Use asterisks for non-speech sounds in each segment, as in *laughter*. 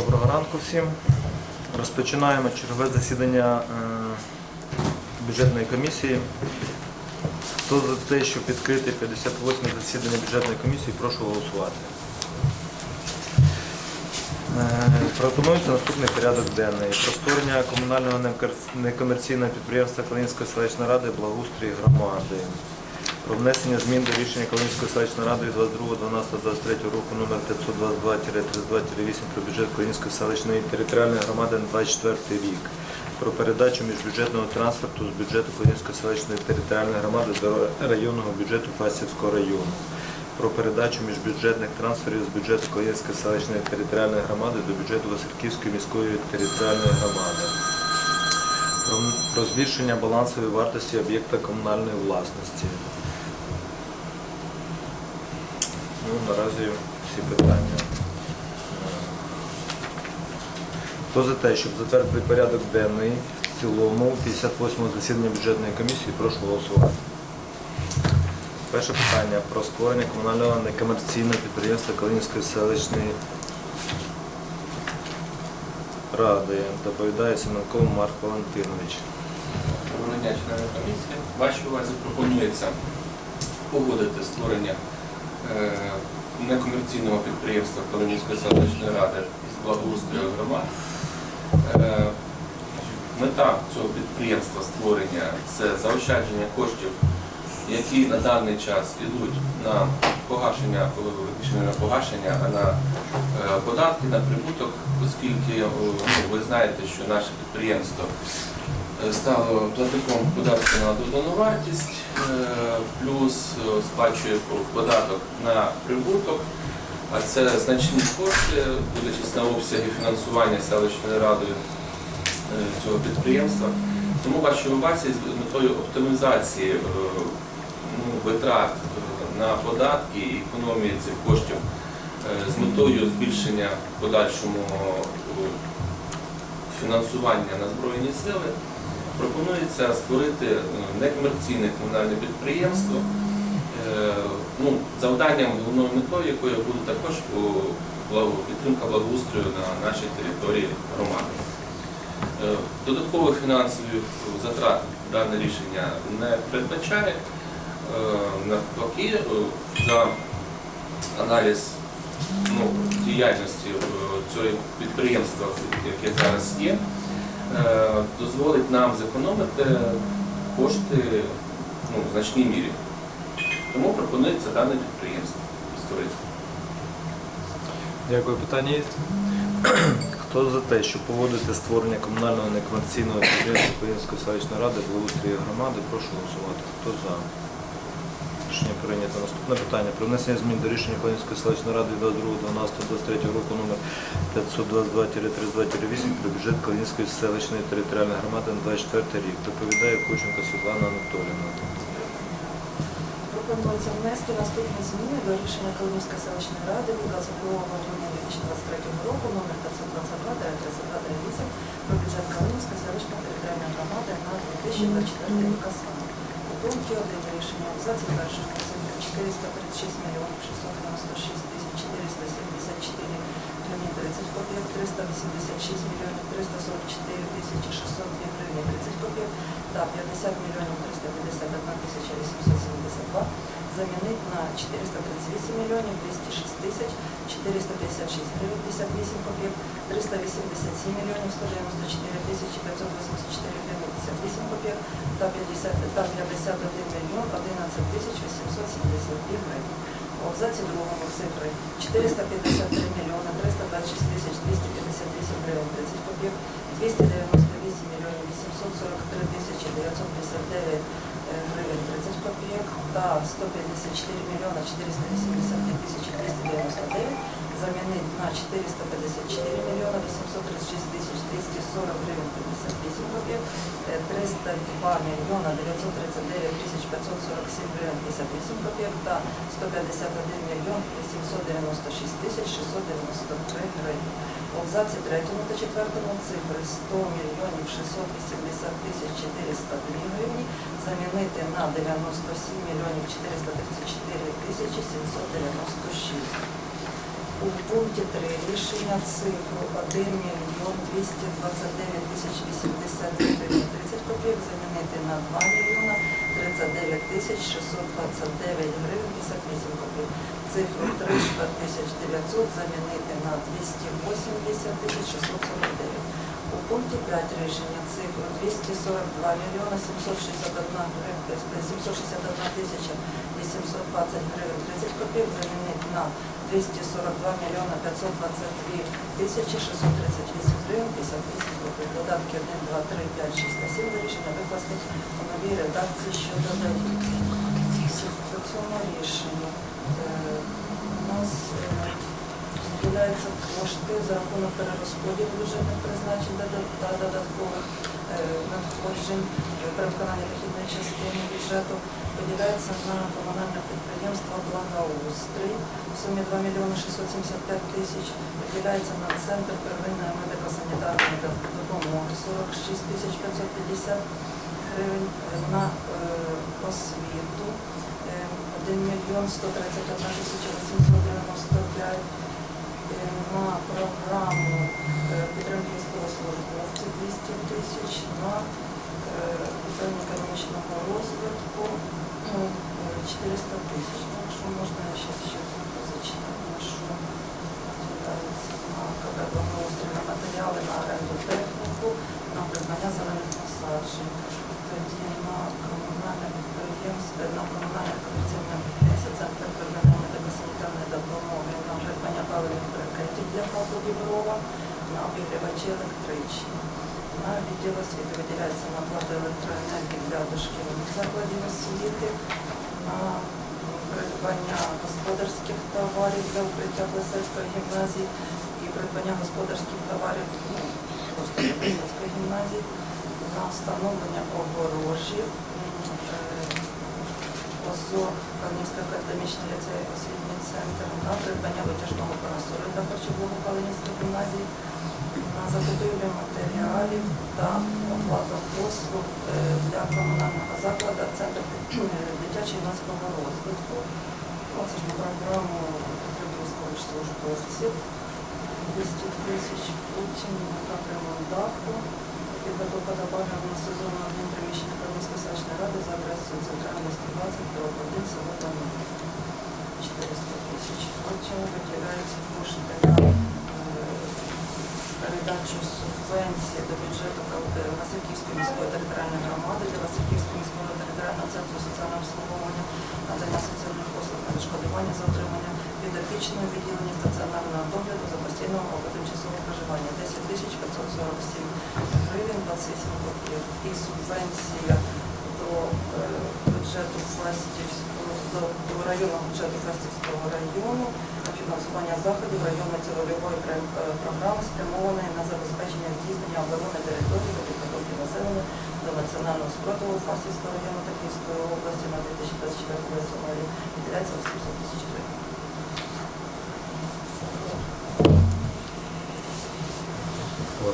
Доброго ранку всім. Розпочинаємо чергове засідання е, бюджетної комісії. Хто за те, щоб відкрити 58 засідання бюджетної комісії, прошу голосувати. Е, Пропонується наступний порядок денний. Про створення комунального некомерційного підприємства Калинської селищної ради благоустрій громади. Про внесення змін до рішення Калинської селищної ради від 22.12.23 року номер 522-32-8 про бюджет Калинської селищної територіальної громади на 24 рік. Про передачу міжбюджетного транспорту з бюджету Калинської селищної територіальної громади до районного бюджету Фастівського району. Про передачу міжбюджетних трансферів з бюджету Калинської селищної територіальної громади до бюджету Васильківської міської територіальної громади. Про збільшення балансової вартості об'єкта комунальної власності. Ну, наразі всі питання. Е, Хто за те, щоб затвердити порядок денний в цілому 58-го засідання бюджетної комісії, прошу голосувати. Перше питання про створення комунального некомерційного підприємства Калинівської селищної ради. Доповідає Семенков Марк Валентинович. Доброго дня, члени комісії. Вашій увазі пропонується погодити створення е, некомерційного підприємства Коломійської селищної ради із благоустрою громад. Е, Мета цього підприємства створення це заощадження коштів, які на даний час йдуть на погашення, не на погашення, а на е, податки, на прибуток, оскільки ну, ви знаєте, що наше підприємство е, стало платником податку на додану вартість, е, плюс е, сплачує податок на прибуток, а це значні кошти, дивлячись на обсяги фінансування селищною радою е, цього підприємства. Тому вашій увазі з метою оптимізації е, ну, витрат е, на податки і економії цих коштів е, з метою збільшення подальшому е, фінансування на Збройні сили пропонується створити е, некомерційне комунальне підприємство, е, ну, завданням головною метою якої буде також підтримка благоустрою на нашій території громади. Е, Додаткових фінансових затрат дане рішення не передбачає. Навпаки, за аналіз ну, діяльності цього підприємства, яке зараз є, дозволить нам зекономити кошти ну, в значній мірі. Тому пропонується дане підприємство створити. Дякую. Питання є? Хто за те, щоб поводити створення комунального некомерційного підприємства Київської селищної ради благоустрій громади, прошу голосувати. Хто за? Рішення прийнято. Наступне питання. Про внесення змін до рішення Київської селищної ради 22.12.23 року номер 522-32-8 про бюджет Калинської селищної територіальної громади на 24 рік. Доповідає Кученко Світлана Анатоліївна. Пропонується внести наступні зміни до рішення Калинівської селищної ради від 22 грудня 2023 року номер 522 32 про бюджет Калинівської селищної територіальної громади на 2024 рік пункті 1 рішення абзаці першого цифри 436 мільйонів 696 тисяч 474 гривні 30 копійок, 386 мільйонів 344 тисячі 602 гривні 30 копійок та 50 мільйонів 351 тисяча 872 замінити на 438 мільйонів 206 тисяч 456 гривень 58 копійок, 387 мільйонів 194 тисячі 584 гривень 58 копійок та 50 та 51 мільйон 11 тисяч 872 гривень. У абзаці другому цифри 453 мільйони 326 тисяч 258 гривень 30 копійок, 298 мільйонів 843 тисячі 959 гривень 30 копійок та 154 мільйона 482 тисячі 299 замінити на 454 мільйона 836 тисяч 240 гривень 58 копійок, е, 302 мільйона 939 тисяч 547 гривень 58 копійок та 151 мільйон 796 тисяч 693 гривень. У абзаці 3 та 4 цифри 100 мільйонів 680 тисяч 402 гривні замінити на 97 мільйонів 434 тисячі 796. У пункті 3 рішення цифру 1 мільйон 229 тисяч 82 гривень 30 копійок замінити на 2 мільйона 39 тисяч 629 гривень 58 копійок. Цифру 300 тисяч 900 замінити на 280 тисяч 649. У пункті 5 рішення цифру 242 мільйона 761 гривень 761 тисяча 820 гривень 30 копійок замінити на 242 мільйона 522 тисячі 638 гривень 58 копійок. Додатки 1, 2, 3, 5, 6 та 7 до рішення викласти у новій редакції, що додаються. По цьому рішенню е, у нас е, виділяються кошти за рахунок перерозподілу бюджетних призначень та додаткових е, надходжень при виконанні дохідної частини бюджету виділяється на комунальне підприємство Благоустрій в сумі 2 мільйони 675 тисяч, виділяється на центр первинної медико-санітарної допомоги. 46 тисяч 550 гривень, е, на е, освіту. Е, 1 мільйон 131 тисяча 895 е, на програму е, підтримки військовослужбовців 200 тисяч, на е, питання економічного розвитку ну, е, 400 тисяч. Ну, Якщо можна, я ще ще зачитаю, на що виділяється на КБ благоустрій, на матеріали, на оренду техніку, на придбання зелених насаджень. Тоді на комунальне підприємство, на комунальне комерційне підприємство Центр первинної медико-санітарної допомоги, на придбання паливних брикетів для ФАПу Діброва, на обігрівачі електричні. На відділ освіти виділяється на плату електроенергії для дошкільних закладів освіти, на придбання господарських товарів для укриття Плесецької гімназії і придбання господарських товарів ну, просто для Плесецької гімназії, на встановлення огорожі, м, е, ОЗО Калинівський академічний ліцей освітній центр, на придбання витяжного коносору для харчового Калинівської гімназії, на закупівлю матеріалів та оплату послуг е, для комунального закладу Центр дитячого юнацького розвитку. Ну, на програму військових службовців 200 тисяч, потім напряму даху, підготовка до опалювального сезону адмінприміщення Калинської селищної ради за адресою Центральної 120, дроб 1, село Данило. 400 тисяч. Потім виділяються кошти на е, передачу субвенції до бюджету Васильківської міської територіальної громади для Васильківського міського територіального центру соціального обслуговування, надання соціальних послуг на відшкодування за отримання дидактичного відділення стаціонарного догляду за постійного або тимчасового проживання 10 тисяч 547 гривень 28 копійок. І субвенція до е, бюджету Фастівського, до, районного бюджету Фастівського району фінансування заходів районної цільової е, програми, спрямованої на забезпечення здійснення оборони території та підготовки населення до національного спротиву Фастівського району та Київської області на 2024 рік виділяється 800 тисяч гривень.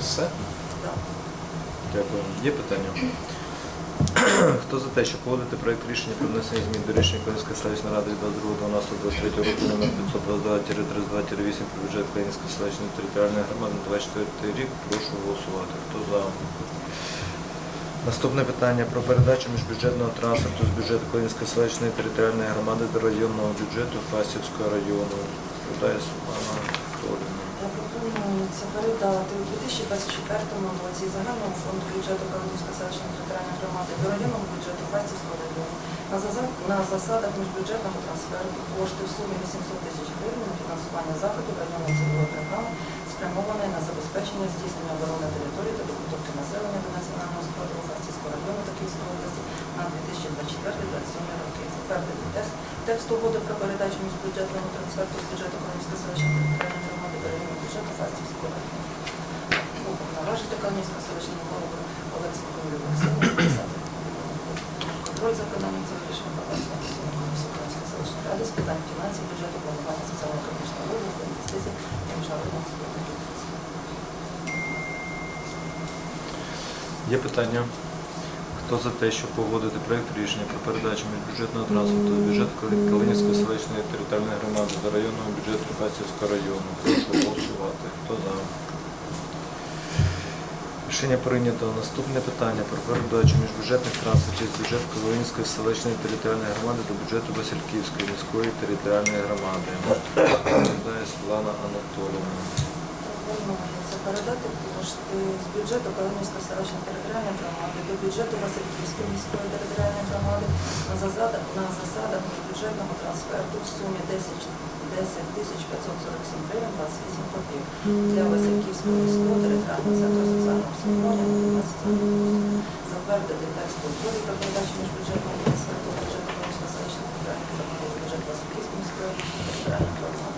Все? Так. Дякую. Є питання? *clears throat* Хто за те, щоб погодити проект рішення про внесення змін до рішення Київської селищної ради від 22.12.23 року номер 522-32-8 про бюджет Київської селищної територіальної громади на 24 рік, прошу голосувати. Хто за? Наступне питання про передачу міжбюджетного транспорту з бюджету Київської селищної територіальної громади до районного бюджету Фастівського району. Відповідає Світлана Анатоліївна. Це передати у 2024 році загального фонду бюджету Калинівської селищної територіальної громади до районного бюджету Фастівського району на, засадах міжбюджетного трансферту кошти в сумі 800 тисяч гривень на фінансування заходів районної цільової програми, спрямованої на забезпечення здійснення оборони території та підготовки населення до національного спротиву Фастівського району та Київської області на 2024-2027 роки. Затвердити текст угоди про передачу міжбюджетного трансферту з бюджету Калинівської селищної територіальної громади бюджету Фастівського району. Уповноважити Калинівського селищного голову Олександру Олексійовну контроль за виконанням цих рішень провести на селищної ради з питань фінансів, бюджету, планування соціально-економічного розвитку, інвестицій та міжнародного співробітництва. Є питання? Хто за те, щоб погодити проект рішення про передачу міжбюджетного транспорту до бюджету Кали- Калинівської селищної територіальної громади до районного бюджету Рукасівського району? Прошу голосувати. Хто за? Рішення прийнято. Наступне питання про передачу міжбюджетних транспортів з бюджету Калинівської селищної територіальної громади до бюджету Васильківської міської територіальної громади. Доповідає Світлана. Пропонується передати з бюджету Калинівської селищної територіальної громади до бюджету Васильківської міської територіальної громади на засадах, на засадах бюджетного трансферту в сумі 10, 10 тисяч 547 гривень 28 копійок для Васильківського міського територіального центру соціального обслуговування. Затвердити текст подборі про передачу міжбюджетного трансферту в бюджет Калинівської селищної територіальної громади в бюджет Васильківської міської територіальної громади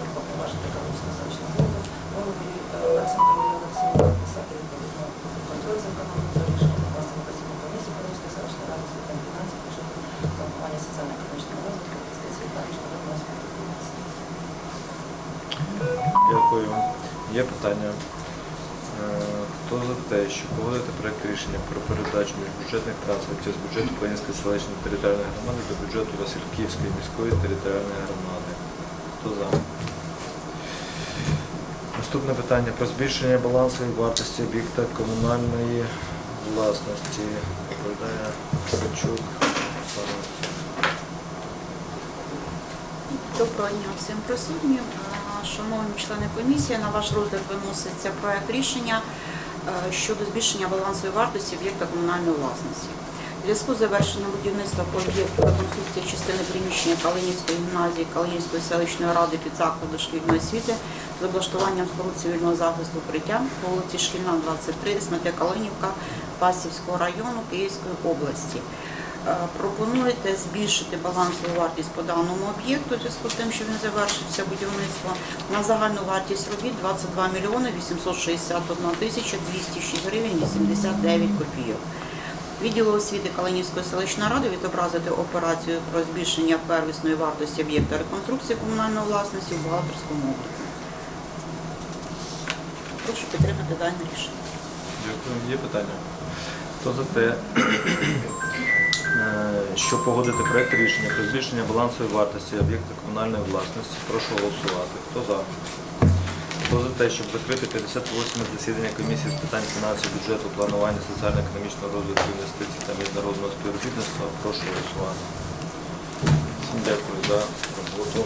Дякую. Є питання. Е, Хто за те, що погодити проект рішення про передачу міжбюджетних транспортів з бюджету Калинівської селищної територіальної громади до бюджету Васильківської міської територіальної громади? Хто за? Наступне питання про збільшення балансової вартості об'єкта комунальної власності. Доповідає Ткачук Доброго дня всім присутнім. Е, Шановні члени комісії, на ваш розгляд виноситься проект рішення е, щодо збільшення балансової вартості об'єкта комунальної власності. У зв'язку з завершенням будівництва по об'єкту реконструкції частини приміщення Калинівської гімназії Калинівської селищної ради під закладу шкільної освіти з облаштуванням споруд цивільного захисту укриття по вулиці Шкільна, 23, Смети Калинівка, Пасівського району Київської області. Е, Пропонуєте збільшити балансову вартість по даному об'єкту в зв'язку з тим, що він завершився будівництво на загальну вартість робіт 22 мільйони 861 тисяча 206 гривень 89 копійок. Відділу освіти Калинівської селищної ради відобразити операцію про збільшення первісної вартості об'єкта реконструкції комунальної власності в бухгалтерському обліку. Прошу підтримати дане рішення. Дякую. Є питання? Хто за те, е, щоб погодити проект рішення про збільшення балансової вартості об'єкта комунальної власності, прошу голосувати. Хто за? Хто за те, щоб закрити 58 засідання комісії з питань фінансів, бюджету, планування соціально-економічного розвитку, інвестицій та міжнародного співробітництва, прошу голосувати. Всім дякую за роботу.